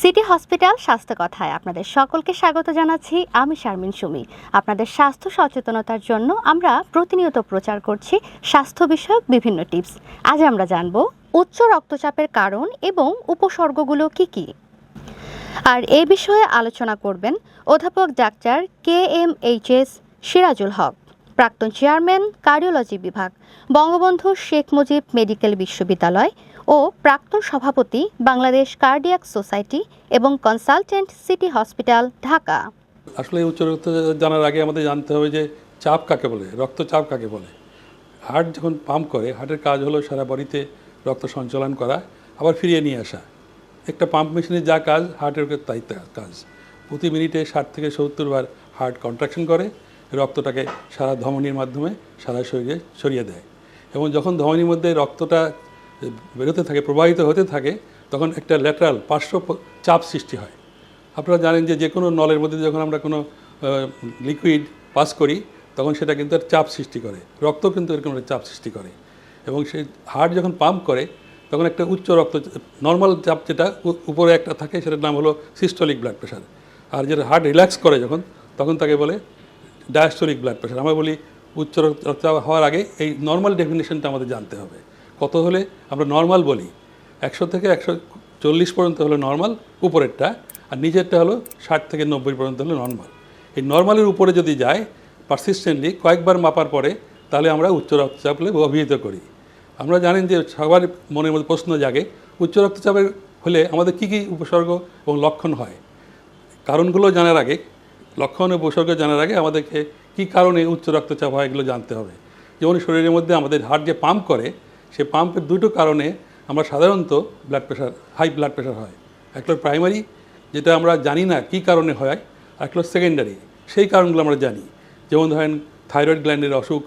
City hospital স্বাস্থ্য কথায় আপনাদের সকলকে স্বাগত জানাচ্ছি। আমি শারমিন সুমি। আপনাদের স্বাস্থ্য সচেতনতার জন্য আমরা প্রতিনিয়ত প্রচার করছি স্বাস্থ্য বিষয়ক বিভিন্ন টিপস। আজ আমরা জানব উচ্চ রক্তচাপের কারণ এবং উপসর্গগুলো কি কি। আর এ বিষয়ে আলোচনা করবেন অধ্যাপক doctor K M H S Sirajul Haque. প্রাক্তন চেয়ারম্যান, কার্ডিওলজি বিভাগ, বঙ্গবন্ধু শেখ মুজিব মেডিকেল বিশ্ববিদ্যালয় ও প্রাক্তন সভাপতি বাংলাদেশ কার্ডিয়াক সোসাইটি এবং কনসালটেন্ট সিটি হসপিটাল, ঢাকা। আসলে উচ্চ রক্তচাপ জানার আগে আমাদের জানতে হবে যে চাপ কাকে বলে, রক্তচাপ কাকে বলে? হার্ট যখন পাম্প করে হার্টের কাজ হলো সারা বডিতে রক্ত সঞ্চালন করা, আবার ফিরিয়ে নিয়ে আসা। একটা পাম্প মেশিনের যা কাজ হার্টের তাই কাজ। প্রতি মিনিটে ষাট থেকে সত্তর বার হার্ট কন্ট্রাকশন করে রক্তটাকে সারা ধমনির মাধ্যমে সারা শরীরে ছড়িয়ে দেয়। এবং যখন ধমনির মধ্যে রক্তটা বেরোতে থাকে, প্রবাহিত হতে থাকে, তখন একটা ল্যাটারাল পার্শ্ব চাপ সৃষ্টি হয়। আপনারা জানেন যে যে কোনো নলের মধ্যে যখন আমরা কোনো লিকুইড পাস করি, তখন সেটা কিন্তু চাপ সৃষ্টি করে। রক্ত কিন্তু এরকম একটা চাপ সৃষ্টি করে। এবং সেই হার্ট যখন পাম্প করে, তখন একটা উচ্চ রক্ত, নর্মাল চাপ যেটা উপরে একটা থাকে, সেটার নাম হলো সিস্টোলিক ব্লাড প্রেশার। আর যেটা হার্ট রিল্যাক্স করে যখন, তখন তাকে বলে ডায়াস্টোলিক ব্লাড প্রেশার আমরা বলি উচ্চ রক্ত- রক্তচাপ হওয়ার আগে এই নর্মাল ডেফিনেশনটা আমাদের জানতে হবে। কত হলে আমরা নর্মাল বলি? একশো থেকে একশো চল্লিশ পর্যন্ত হলো নর্মাল উপরেরটা, আর নিচেরটা হলো ষাট থেকে নব্বই পর্যন্ত হলো নর্মাল এই নর্মালের উপরে যদি যায় পারসিস্টেন্টলি কয়েকবার মাপার পরে, তাহলে আমরা উচ্চ রক্তচাপ অভিহিত করি। আমরা জানেন যে সবার মনের মধ্যে প্রশ্ন জাগে, উচ্চ রক্তচাপের হলে আমাদের কী কী উপসর্গ এবং লক্ষণ হয়? কারণগুলো জানার আগে লক্ষণ উপসর্গ জানার আগে আমাদেরকে কী কারণে উচ্চ রক্তচাপ হয় এগুলো জানতে হবে। যেমন শরীরের মধ্যে আমাদের হার্ট যে পাম্প করে, সে পাম্পের দুটো কারণে আমরা সাধারণত blood pressure high blood pressure হয়। একটা প্রাইমারি যেটা আমরা জানি না কী কারণে হয়, আর একটা সেকেন্ডারি সেই কারণগুলো আমরা জানি। যেমন ধরেন থাইরয়েড গ্ল্যান্ডের অসুখ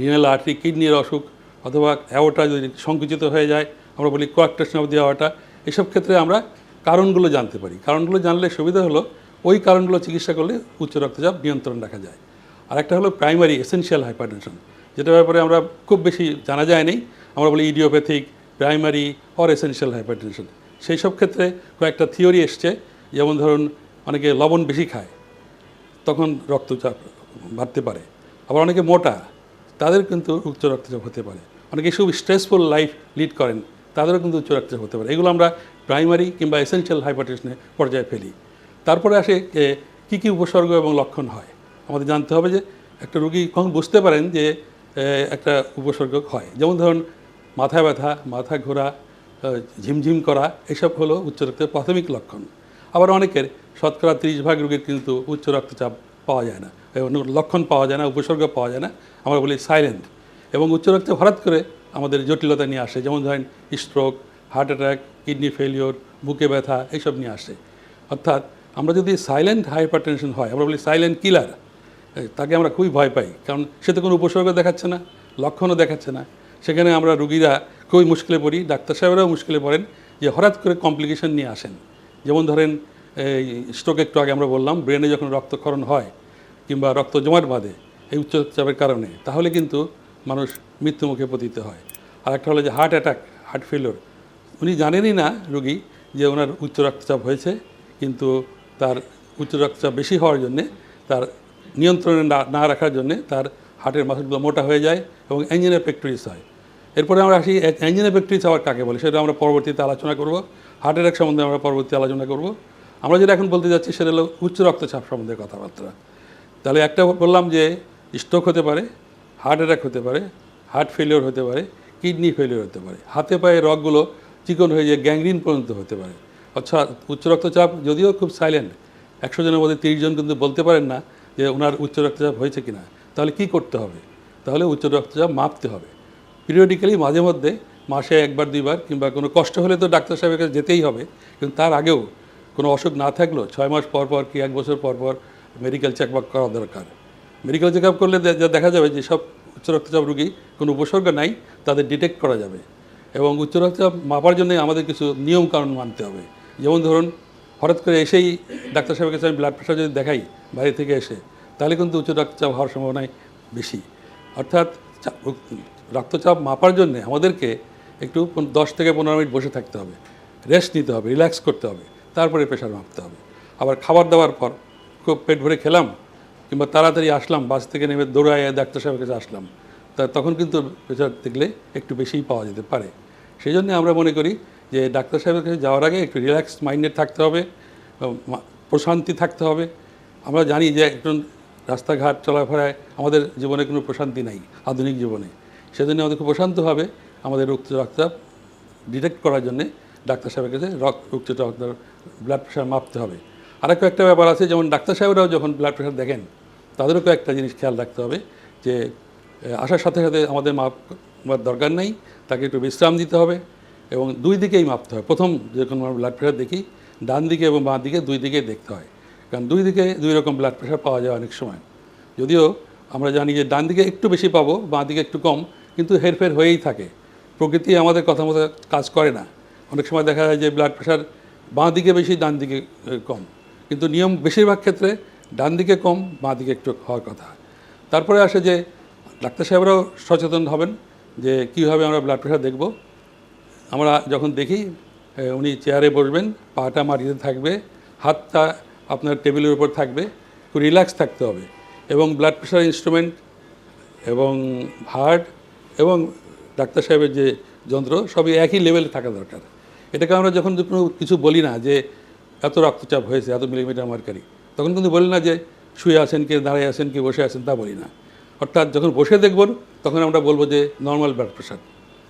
রিনাল আর্টারি কিডনির অসুখ, অথবা অ্যাওটা যদি সংকুচিত হয়ে যায়, আমরা বলি কোয়াক্টেশন অফ দি অ্যাওটা এসব ক্ষেত্রে আমরা কারণগুলো জানতে পারি। কারণগুলো জানলে সুবিধা হলো ওই কারণগুলো চিকিৎসা করলে উচ্চ রক্তচাপ নিয়ন্ত্রণ রাখা যায়। আর একটা হলো প্রাইমারি এসেনশিয়াল হাইপারটেনশন যেটা ব্যাপারে আমরা খুব বেশি জানা যায় নেই। আমরা বলি idiopathic primary or essential hypertension সেই সব ক্ষেত্রে কয়েকটা থিওরি এসছে। যেমন ধরুন, অনেকে লবণ বেশি খায়, তখন রক্তচাপ বাড়তে পারে। আবার অনেকে মোটা, তাদের কিন্তু উচ্চ রক্তচাপ হতে পারে। অনেকে খুব স্ট্রেসফুল লাইফ লিড করেন, তাদেরও কিন্তু উচ্চ রক্তচাপ হতে পারে। এগুলো আমরা প্রাইমারি কিংবা এসেনশিয়াল হাইপারটেনশনের পর্যায়ে ফেলি। তারপরে আসে কী কী উপসর্গ এবং লক্ষণ হয়। আমাদের জানতে হবে যে একটা রুগী কখন বুঝতে পারেন যে একটা উপসর্গ হয়। যেমন ধরুন, মাথা ব্যথা, মাথা ঘোরা ঝিমঝিম করা, এসব হলো উচ্চ রক্তের প্রাথমিক লক্ষণ। আবার অনেকের শতকরা তিরিশ ভাগ রোগীর কিন্তু উচ্চ রক্তচাপ পাওয়া যায় না, এবং লক্ষণ পাওয়া যায় না, উপসর্গ পাওয়া যায় না। আমরা বলি সাইলেন্ট এবং উচ্চ রক্তচাপ হঠাৎ করে আমাদের জটিলতা নিয়ে আসে। যেমন ধরেন stroke heart attack kidney failure বুকে ব্যথা এইসব নিয়ে আসে। অর্থাৎ আমরা যদি সাইলেন্ট হাইপারটেনশন হয়, আমরা বলি সাইলেন্ট কিলার তাকে আমরা খুবই ভয় পাই। কারণ সে তো কোনো উপসর্গ দেখাচ্ছে না, লক্ষণও দেখাচ্ছে না। সেখানে আমরা রুগীরা খুবই মুশকিলে পড়ি, ডাক্তার সাহেবরাও মুশকিলে পড়েন যে হঠাৎ করে কমপ্লিকেশন নিয়ে আসেন। যেমন ধরেন, এই স্ট্রোক একটু আগে আমরা বললাম ব্রেনে যখন রক্তক্ষরণ হয় কিংবা রক্ত জমাট বাঁধে এই উচ্চ রক্তচাপের কারণে, তাহলে কিন্তু মানুষ মৃত্যুমুখে পতিত হয়। আর একটা হলো যে হার্ট অ্যাটাক হার্ট ফেলিওর উনি জানেনই না রুগী যে ওনার উচ্চ রক্তচাপ হয়েছে, কিন্তু তার উচ্চ রক্তচাপ বেশি হওয়ার জন্যে, তার নিয়ন্ত্রণে না রাখার জন্যে তার হার্টের মাসলগুলো মোটা হয়ে যায় এবং অ্যাঞ্জিনা পেক্টরিস হয়। এরপরে আমরা আসি অ্যাঞ্জিনা পেক্টরিস আবার কাকে বলে? সেটা আমরা পরবর্তীতে আলোচনা করব। হার্ট অ্যাটাক সম্বন্ধে আমরা পরবর্তী আলোচনা করব। আমরা যেটা এখন বলতে যাচ্ছি সেটা হলো উচ্চ রক্তচাপ সম্বন্ধে কথাবার্তা। তাহলে একটা বললাম যে স্ট্রোক হতে পারে হার্ট অ্যাটাক হতে পারে হার্ট ফেলিওর হতে পারে কিডনি ফেলিওর হতে পারে। হাতে পায়ে রগগুলো চিকন হয়ে যায় গ্যাংগ্রিন পর্যন্ত হতে পারে। অর্থাৎ উচ্চ রক্তচাপ যদিও খুব সাইলেন্ট একশো জনের মধ্যে তিরিশ জন কিন্তু বলতে পারেন না যে ওনার উচ্চ রক্তচাপ হয়েছে কিনা। তাহলে কি করতে হবে? তাহলে উচ্চ রক্তচাপ মাপতে হবে। পিরিয়ডিক্যালি মাঝে মধ্যে, মাসে একবার, দুইবার, কিংবা কোনো কষ্ট হলে তো ডাক্তার সাহেবের কাছে যেতেই হবে। কিন্তু তার আগেও কোনো অসুখ না থাকলেও ছয় মাস পর পর কি এক বছর পর পর মেডিকেল চেক আপ করা দরকার। মেডিকেল চেক আপ করলে দেখা যাবে যে সব উচ্চ রক্তচাপ রোগী কোনো উপসর্গ নাই, তাদের ডিটেক্ট করা যাবে। এবং উচ্চ রক্তচাপ মাপার জন্য আমাদের কিছু নিয়ম কানুন মানতে হবে। যেমন ধরুন, হঠাৎ করে এসেই ডাক্তার সাহেবের কাছে আমি ব্লাড প্রেশার যদি দেখাই বাইরে থেকে এসে, তাহলে কিন্তু উচ্চ রক্তচাপ হওয়ার সম্ভাবনাই বেশি। অর্থাৎ রক্তচাপ মাপার জন্যে আমাদেরকে একটু দশ থেকে পনেরো মিনিট বসে থাকতে হবে। রেস্ট নিতে হবে, রিল্যাক্স করতে হবে, তারপরে প্রেশার মাপতে হবে। আবার খাবার দাবার পর খুব পেট ভরে খেলাম, কিংবা তাড়াতাড়ি আসলাম, বাস থেকে নেমে দৌড়ায় ডাক্তার সাহেবের কাছে আসলাম, তা তখন কিন্তু প্রেশার দেখলে একটু বেশিই পাওয়া যেতে পারে। সেই জন্য আমরা মনে করি যে ডাক্তার সাহেবের কাছে যাওয়ার আগে একটু রিল্যাক্স মাইন্ডেড থাকতে হবে প্রশান্তি থাকতে হবে। আমরা জানি যে একজন রাস্তাঘাট চলাফেরায় আমাদের জীবনে কোনো প্রশান্তি নাই, আধুনিক জীবনে। সেজন্য আমাদের খুব প্রশান্তভাবে আমাদের উচ্চ রক্তচাপ ডিটেক্ট করার জন্যে ডাক্তার সাহেবের কাছে রক্ত রক্ত ব্লাড প্রেশার মাপতে হবে। আরেক একটা ব্যাপার আছে, যেমন ডাক্তার সাহেবরাও যখন ব্লাড প্রেশার দেখেন, তাদেরও একটা জিনিস খেয়াল রাখতে হবে যে আসার সাথে সাথে আমাদের মাপ দরকার নেই, তাকে একটু বিশ্রাম দিতে হবে। এবং দুই দিকেই মাপতে হয়। প্রথম যখন আমরা ব্লাড প্রেশার দেখি, ডান দিকে এবং বাঁ দিকে দুই দিকেই দেখতে হয়। কারণ দুই দিকে দুই রকম ব্লাড প্রেশার পাওয়া যায় অনেক সময়। যদিও আমরা জানি যে ডান দিকে একটু বেশি পাবো, বাঁ দিকে একটু কম, কিন্তু হেরফের হয়েই থাকে। প্রকৃতি আমাদের কথা মতো কাজ করে না। অনেক সময় দেখা যায় যে ব্লাড প্রেশার বাঁ দিকে বেশি, ডান দিকে কম। কিন্তু নিয়ম বেশিরভাগ ক্ষেত্রে ডান দিকে কম, বাঁ দিকে একটু হওয়ার কথা। তারপরে আসে যে ডাক্তার সাহেবরাও সচেতন হবেন যে কীভাবে আমরা ব্লাড প্রেশার দেখব। আমরা যখন দেখি উনি চেয়ারে বসবেন, পাটা মাটিতে থাকবে, হাতটা আপনার টেবিলের উপর থাকবে রিল্যাক্স থাকতে হবে। এবং ব্লাড প্রেশার ইনস্ট্রুমেন্ট, এবং হার্ট, এবং ডাক্তার সাহেবের যে যন্ত্র, সবই একই লেভেলে থাকা দরকার। এটাকে আমরা যখন কোনো কিছু বলি না যে, এত রক্তচাপ হয়েছে, এত মিলিমিটার মার্কারি, তখন কিন্তু বলি না যে, শুয়ে আছেন কে, দাঁড়িয়ে আছেন কে, বসে আছেন তা বলি না। অর্থাৎ যখন বসে দেখব, তখন আমরা বলব যে নর্মাল ব্লাড প্রেশার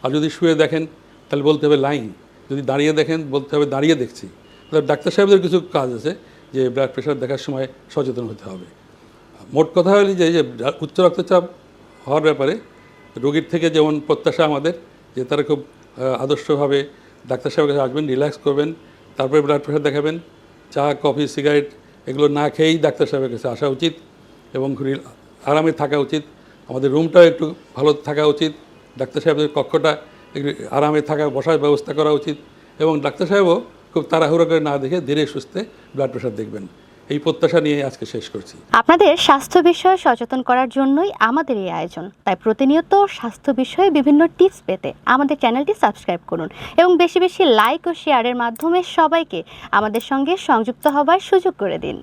আর যদি শুয়ে দেখেন তাহলে বলতে হবে লাইন যদি দাঁড়িয়ে দেখেন, বলতে হবে দাঁড়িয়ে দেখছি। তাহলে ডাক্তার সাহেবদের কিছু কাজ আছে, যে ব্লাড প্রেশার দেখার সময় সচেতন হতে হবে। মোট কথা হলো যে উচ্চ রক্তচাপ হওয়ার ব্যাপারে রোগীর থেকে যেমন প্রত্যাশা আমাদের, যে তারা খুব আদর্শভাবে ডাক্তার সাহেবের কাছে আসবেন রিল্যাক্স করবেন, তারপরে ব্লাড প্রেশার দেখাবেন, চা কফি সিগারেট এগুলো না খেয়েই ডাক্তার সাহেবের কাছে আসা উচিত এবং আরামে থাকা উচিত। আমাদের রুমটাও একটু ভালো থাকা উচিত। ডাক্তার সাহেবের কক্ষটা আরামে থাকা বসার ব্যবস্থা করা উচিত এবং ডাক্তার সাহেবও খুব তাড়াহুড়ো করে না দেখে ধীরে সুস্থে ব্লাড প্রেশার দেখবেন। এই প্রত্যাশা নিয়ে আজকে শেষ করছি। আপনাদের স্বাস্থ্য বিষয়ে সচেতন করার জন্যই আমাদের এই আয়োজন। তাই প্রতিনিয়ত স্বাস্থ্য বিষয়ে বিভিন্ন টিপস পেতে আমাদের চ্যানেলটি সাবস্ক্রাইব করুন এবং বেশি বেশি লাইক ও শেয়ারের মাধ্যমে সবাইকে আমাদের সঙ্গে সংযুক্ত হবার সুযোগ করে দিন।